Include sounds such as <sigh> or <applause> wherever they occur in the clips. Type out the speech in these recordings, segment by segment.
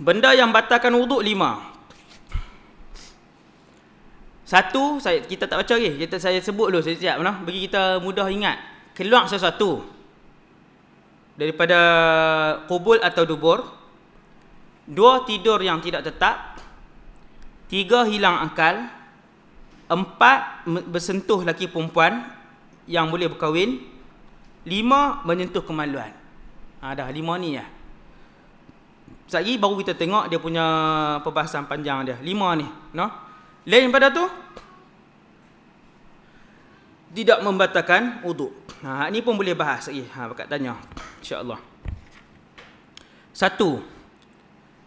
Benda yang batalkan wuduk lima. Satu, saya kita tak baca lagi. Kita saya sebut dulu, saya siap mana? Bagi kita mudah ingat. Keluar sesuatu daripada kubul atau dubur. Dua, tidur yang tidak tetap. Tiga, hilang akal. Empat, bersentuh laki perempuan yang boleh berkahwin. Lima, menyentuh kemaluan. Ha, dah, lima ni ya. Lagi baru kita tengok dia punya perbahasan panjang dia. Lima ni. No? Lain daripada tu, tidak membatalkan wuduk. Ha, ni pun boleh bahas lagi. Ha, bakat tanya. InsyaAllah. Satu.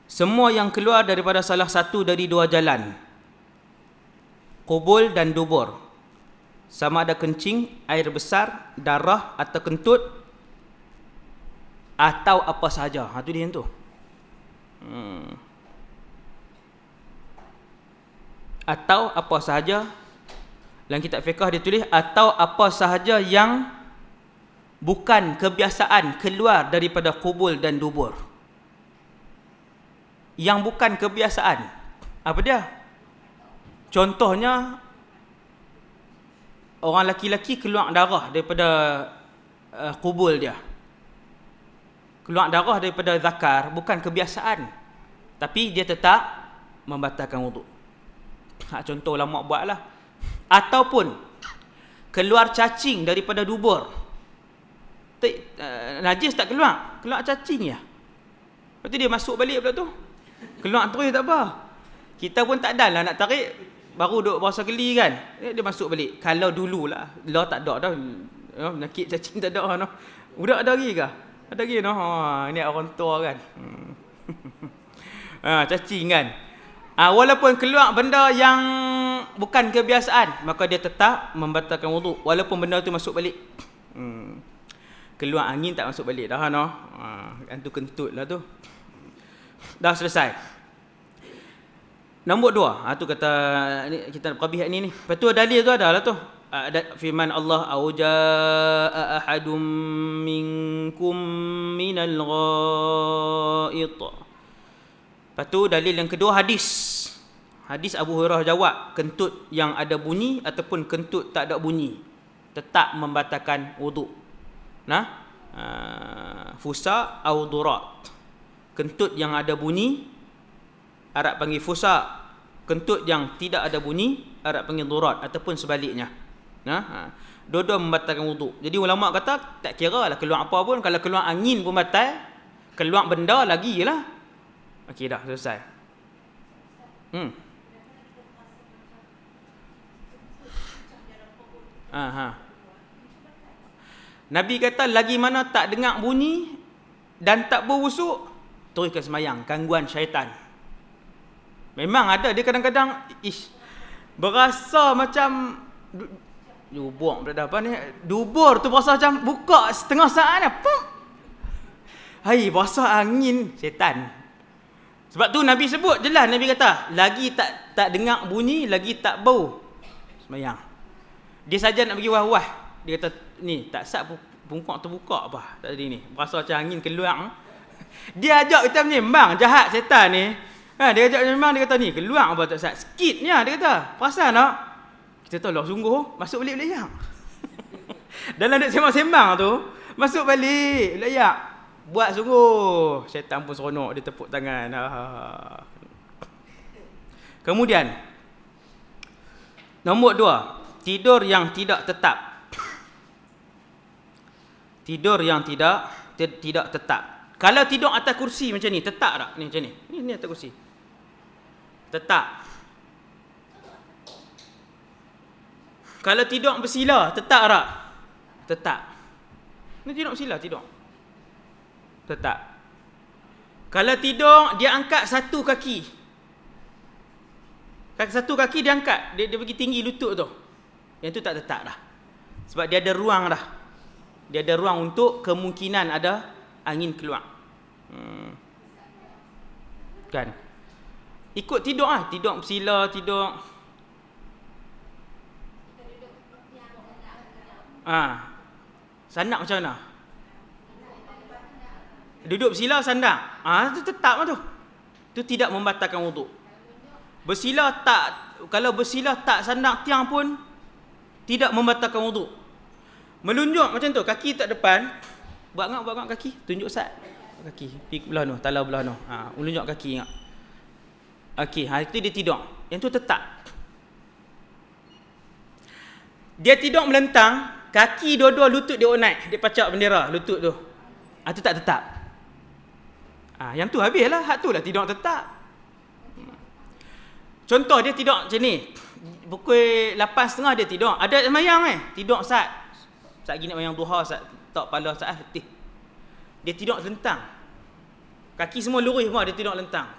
Semua yang keluar daripada salah satu dari dua jalan. Kubul dan dubur. Sama ada kencing, air besar, darah atau kentut. Atau apa sahaja. Ha, tu dia yang tu. Hmm. Atau apa sahaja dalam kitab fiqah dia tulis atau apa sahaja yang bukan kebiasaan keluar daripada kubul dan dubur. Yang bukan kebiasaan. Apa dia? Contohnya orang laki-laki keluar darah daripada uh, kubul dia. Keluar darah daripada zakar bukan kebiasaan. Tapi dia tetap membatalkan wuduk. Ha, contoh lama buatlah. Ataupun keluar cacing daripada dubur. Tak, uh, najis tak keluar, keluar cacing ya. Lepas tu dia masuk balik pula tu. Keluar terus tak apa. Kita pun tak ada lah nak tarik baru duk berasa geli kan. Dia, dia masuk balik. Kalau dululah, lah tak ada dah. Nakit cacing tak ada no. Budak ada lagi ke? Ada lagi no. Ha, ini orang tua kan. Hmm. <laughs> ha, cacing kan. Ha, walaupun keluar benda yang bukan kebiasaan, maka dia tetap membatalkan wuduk walaupun benda tu masuk balik. Hmm. Keluar angin tak masuk balik dah no. Ha, tu kentut lah tu. Dah selesai. Nombor dua, ha, tu kata ni, kita qabih ni ni. Lepas tu dalil tu ada lah tu. Ada firman Allah auja ahadum minkum minal ghaid. Lepas tu dalil yang kedua hadis. Hadis Abu Hurairah jawab, kentut yang ada bunyi ataupun kentut tak ada bunyi tetap membatalkan wuduk. Nah, uh, fusa au durat. Kentut yang ada bunyi Arab panggil fusa. Kentut yang tidak ada bunyi Arab panggil durat ataupun sebaliknya. Nah, ha. dua-dua membatalkan wuduk. Jadi ulama kata tak kira lah keluar apa pun kalau keluar angin pun batal, keluar benda lagi lah. Okey dah selesai. Hmm. Ha, ha. Nabi kata lagi mana tak dengar bunyi dan tak berwusuk, teruskan semayang, gangguan syaitan. Memang ada dia kadang-kadang ish berasa macam dubur dah apa ni? Dubur tu berasa macam buka setengah saat ni. Pum. Hai, berasa angin syaitan. Sebab tu Nabi sebut jelas Nabi kata, lagi tak tak dengar bunyi, lagi tak bau. Semayang. Dia saja nak bagi wah-wah. Dia kata, ni tak sat bungkuk terbuka apa tadi ni. Berasa macam angin keluar. <laughs> Dia ajak kita menyembang jahat setan ni. Ha, dia ajak menyembang dia kata ni keluar apa tak sat. Sikitnya dia kata. Perasan tak? Kita tahu lah sungguh masuk balik belayak. <laughs> Dalam dia sembang-sembang tu, masuk balik belayak. Buat sungguh. Syaitan pun seronok dia tepuk tangan. Ah. Kemudian nombor dua, tidur yang tidak tetap. Tidur yang tidak tidak tetap. Kalau tidur atas kursi macam ni, tetap tak? Ni macam ni. Ni ni atas kursi. Tetap. Kalau tidur bersila, tetap tak? Tetap. Ni tidur bersila, tidur. Tetap. Kalau tidur, dia angkat satu kaki. Satu kaki dia angkat. Dia, dia pergi tinggi lutut tu. Yang tu tak tetap dah. Sebab dia ada ruang dah. Dia ada ruang untuk kemungkinan ada angin keluar. Hmm. Kan? Ikut tidur ah, tidur bersila, tidur. Ah. Sandak macam mana? Duduk bersila sandak. Ah tu tetap lah tu. Itu tidak membatalkan wuduk. Bersila tak kalau bersila tak sandang tiang pun tidak membatalkan wuduk. Melunjuk macam tu, kaki tak depan, buat ngak buat ngak kaki, tunjuk sat. Kaki, pergi belah tu, talau belah tu. Ha, melunjuk kaki ngak. Okey, ha itu dia tidur. Yang tu tetap. Dia tidur melentang, kaki dua-dua lutut dia naik, dia pacak bendera lutut tu. Ah ha, tu tak tetap. Ah ha, yang tu habislah, hak tu lah tidur tetap. Contoh dia tidur macam ni. Pukul 8.30 dia tidur. Ada semayang eh. Tidur saat. Saat gini semayang duha, saat tak pala, saat letih. Dia tidur lentang. Kaki semua lurus semua, dia tidur lentang.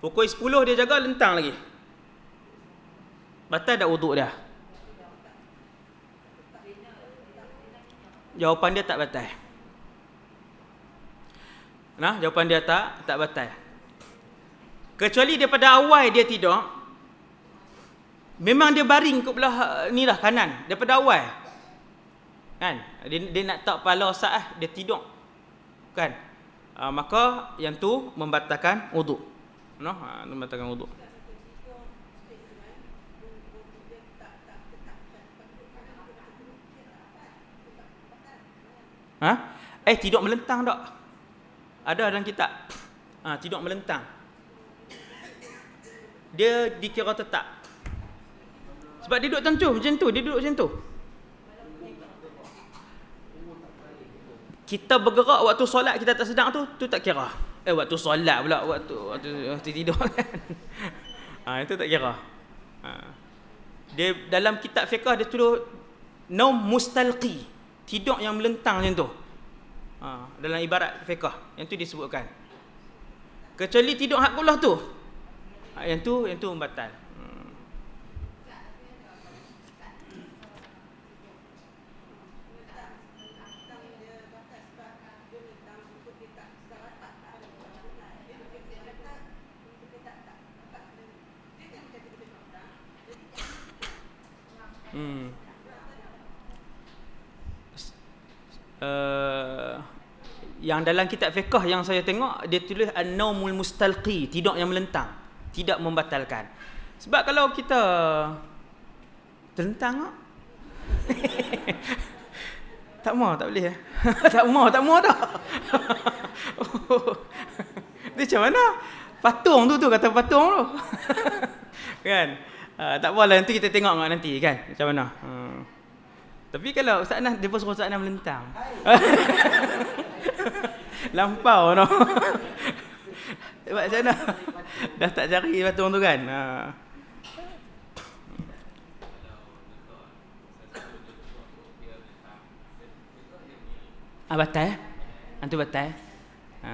Pukul 10 dia jaga lentang lagi. Batal tak wuduk dah? Jawapan dia tak batal. Nah, jawapan dia tak tak batal. Kecuali daripada awal dia tidur Memang dia baring ke belah ni lah kanan Daripada awal Kan Dia, dia nak tak pala saat Dia tidur Kan uh, Maka yang tu membatalkan wuduk no? Uh, membatalkan wuduk Ha? Eh tidur melentang tak? Ada dalam kitab. Ha, tidur melentang dia dikira tetap. Sebab dia duduk tentu macam tu, dia duduk macam tu. Kita bergerak waktu solat kita tak sedang tu, tu tak kira. Eh waktu solat pula, waktu waktu, waktu tidur <laughs> kan. ha, itu tak kira. Ha. Dia dalam kitab fiqh dia tulis naum mustalqi, tidur yang melentang macam tu. Ha, dalam ibarat fiqh yang tu disebutkan. Kecuali tidur hak kulah tu, Ah, yang tu yang tu membatal. Yang dalam kitab fiqh yang saya tengok dia tulis an-naumul mustalqi, tidur yang melentang tidak membatalkan. Sebab kalau kita terlentang <laughs> tak mau tak boleh eh? <laughs> tak mau tak mau dah. <laughs> Dia macam mana? Patung tu tu kata patung tu. kan? Uh, tak apalah nanti kita tengok nanti kan macam mana. Hmm. Tapi kalau Ustaz Nah dia pun suruh Ustaz Nah melentang. <laughs> Lampau no. Sebab macam mana? Dah tak cari patung tu kan? Ha. Ah batal eh? Antu batal. Ha.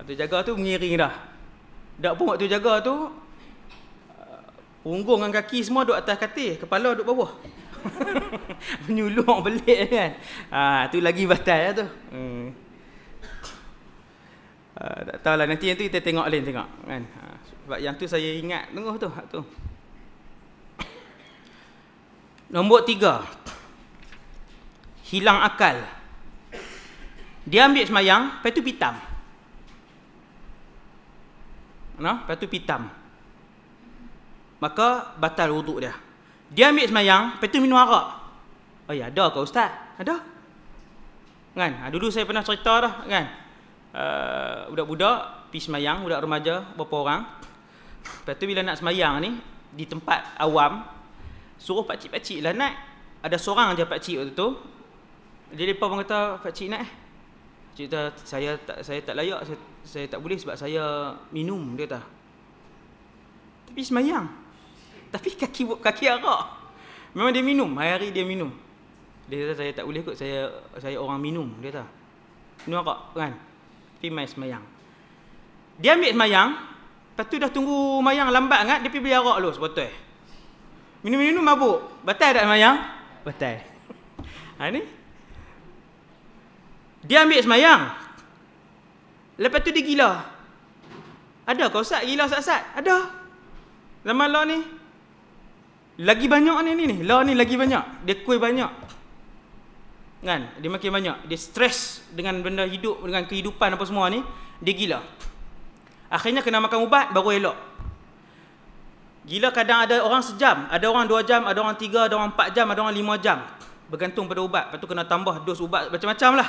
Waktu jaga tu mengiring dah. Dak pun waktu jaga tu punggung dengan kaki semua duduk atas katil, kepala duduk bawah. <laughs> Menyulung belik kan. Ah tu lagi batal lah tu. Hmm. Uh, tak tahulah nanti yang tu kita tengok lain tengok kan. Uh, sebab yang tu saya ingat tengok tu hak tu. Nombor tiga. Hilang akal. Dia ambil semayang, lepas tu pitam. Nah, lepas tu pitam. Maka batal wuduk dia. Dia ambil semayang, lepas tu minum arak. Oh ya, ada ke ustaz? Ada. Kan? Ha, dulu saya pernah cerita dah, kan? uh, budak-budak pergi semayang, budak remaja, berapa orang. Lepas tu bila nak semayang ni, di tempat awam, suruh pakcik-pakcik lah nak. Ada seorang je pakcik waktu tu. Jadi mereka pun kata, pakcik nak eh. Pakcik kata, saya tak, saya tak layak, saya, saya tak boleh sebab saya minum, dia kata. Tapi semayang. Tapi kaki kaki arak. Memang dia minum, hari-hari dia minum. Dia kata, saya tak boleh kot, saya saya orang minum, dia kata. Minum arak, kan? pergi mai semayang. Dia ambil semayang, lepas tu dah tunggu mayang lambat sangat, dia pergi beli arak dulu sebotol. Minum-minum mabuk. Batal tak semayang? Batal. <laughs> Ha ni. Dia ambil semayang. Lepas tu dia gila. Ada kau Ustaz gila Ustaz? Ada. Zaman lah ni. Lagi banyak ni ni ni. Lah ni lagi banyak. Dia kuih banyak kan dia makin banyak dia stres dengan benda hidup dengan kehidupan apa semua ni dia gila Akhirnya kena makan ubat baru elok. Gila kadang ada orang sejam, ada orang dua jam, ada orang tiga, ada orang empat jam, ada orang lima jam. Bergantung pada ubat. Lepas tu kena tambah dos ubat macam-macam lah.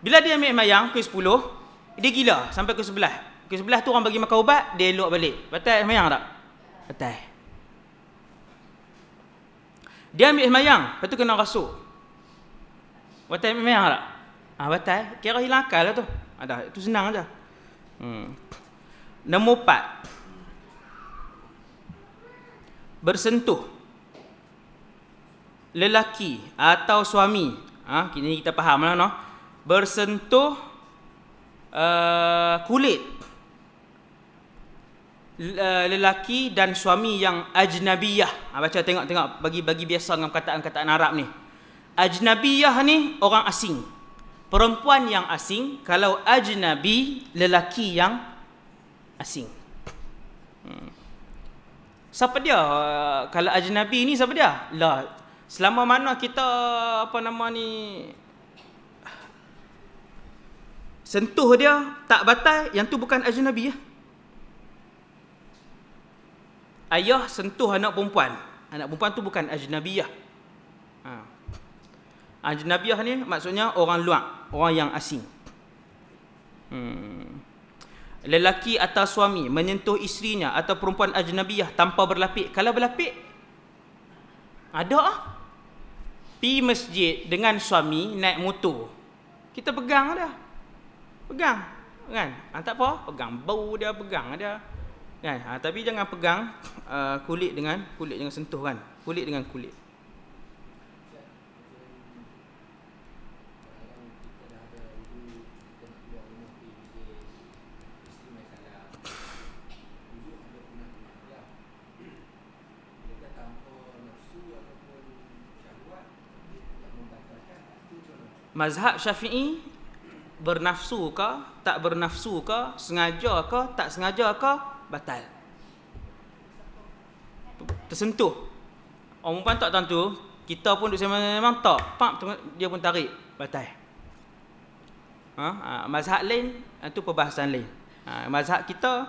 Bila dia ambil mayang, pukul 10, dia gila sampai pukul 11. Pukul 11 tu orang bagi makan ubat, dia elok balik. Betul mayang tak? Betul. Dia ambil mayang, lepas tu kena rasuk. Betul ambil mayang tak? Ah ha, betul. Kira hilang akal lah tu. Ada, ah, itu senang aja. Hmm. Nombor 4 bersentuh lelaki atau suami ha kini kita faham lah no bersentuh uh, kulit uh, lelaki dan suami yang ajnabiyah ha, baca tengok tengok bagi bagi biasa dengan kataan-kataan Arab ni ajnabiyah ni orang asing perempuan yang asing kalau ajnabi lelaki yang asing hmm. Siapa dia? Kalau ajnabi ni siapa dia? Lah, selama mana kita apa nama ni sentuh dia tak batal, yang tu bukan ajnabi ya. Ayah sentuh anak perempuan. Anak perempuan tu bukan ajnabiyah. Ha. Ajnabiyah ni maksudnya orang luar, orang yang asing. Hmm lelaki atau suami menyentuh isterinya atau perempuan ajnabiyah tanpa berlapik kalau berlapik ada ah pi masjid dengan suami naik motor kita pegang dia pegang kan ha, tak apa pegang bau dia pegang dia kan? Ha, tapi jangan pegang uh, kulit dengan kulit dengan sentuh kan? Kulit dengan kulit. Mazhab syafi'i bernafsu ke tak bernafsu ke sengaja ke tak sengaja ke batal. Tersentuh. Orang perempuan tak tentu kita pun duduk memang tak. Pak dia pun tarik batal. Ha? ha mazhab lain itu perbahasan lain. Ha, mazhab kita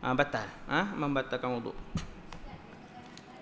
ha, batal. Ha? membatalkan wuduk